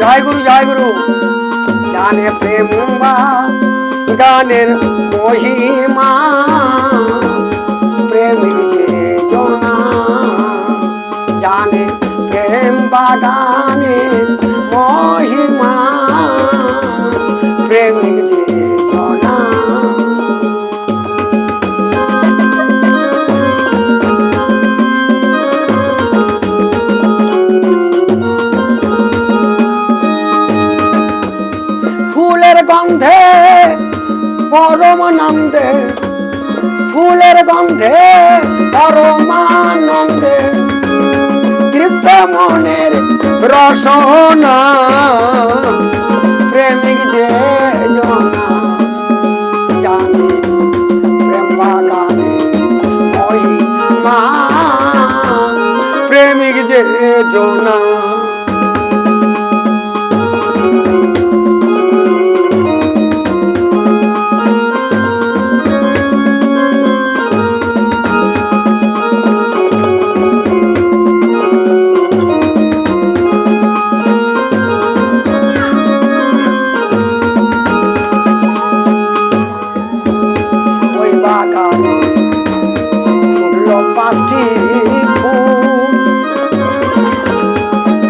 জয় গুরু জয় গুরু জানে প্রেম গানের মহিমা। গন্ধে পরমানন্দে ফুলের গন্ধে, পরমানন্দে। তৃপ্ত মনের রসনা, প্রেমিক যে ওই মা, প্রেমিক যে জনা। বাগানে ফুলল পাঁচটি ফুল।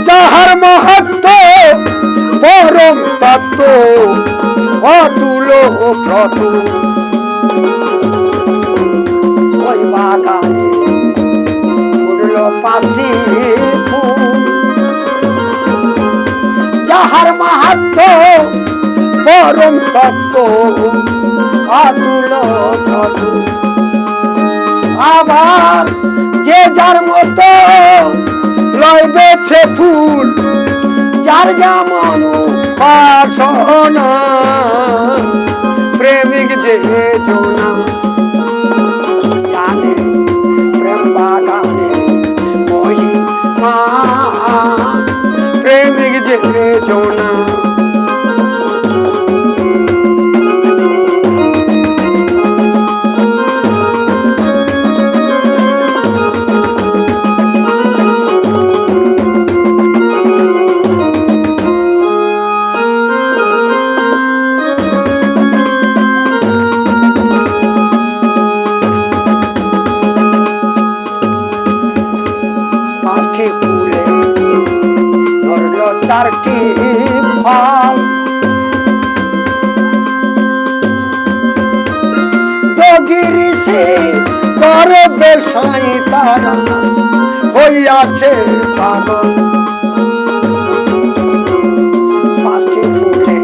যাহার মাহাত্ম পরম তত্ত্ব, অতুল প্রত ওই বাগানে যাহার মাহাত্ম পরম তত্ত্ব আবার যে যার মতো লয় বেছে ফুল যার যেমন বাসনা চারটি ফল যোগী ঋষি করে বেসাই তারা হইয়াছে পাগল। ফুলে।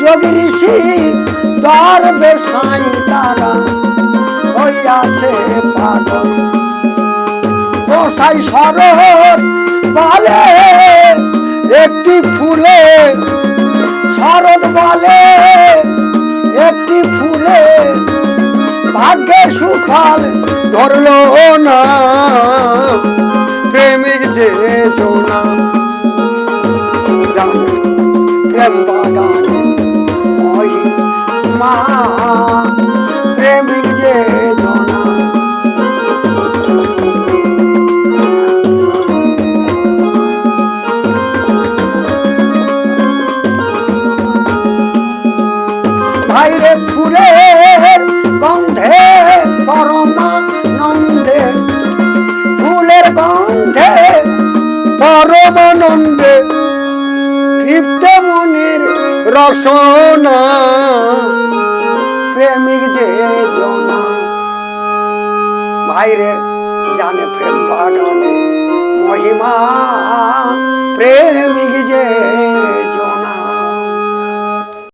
যোগী ঋষি তার বেসাই গোসাই সরোর বলে, একটি ফুলে শরৎ বলে, একটি ফুলে ভাগ্যে সুফল ধরলো না। প্রেমিক যে জানে, প্রেম বাগানে মা ভাইরে ফুলে গন্ধে পরমানন্দে। ফুলের গন্ধে পরমানন্দে। তৃপ্ত মনের রসনা। প্রেমিক যে জনা। ভাইরে জানে প্রেম বাগানে মহিমা। প্রেম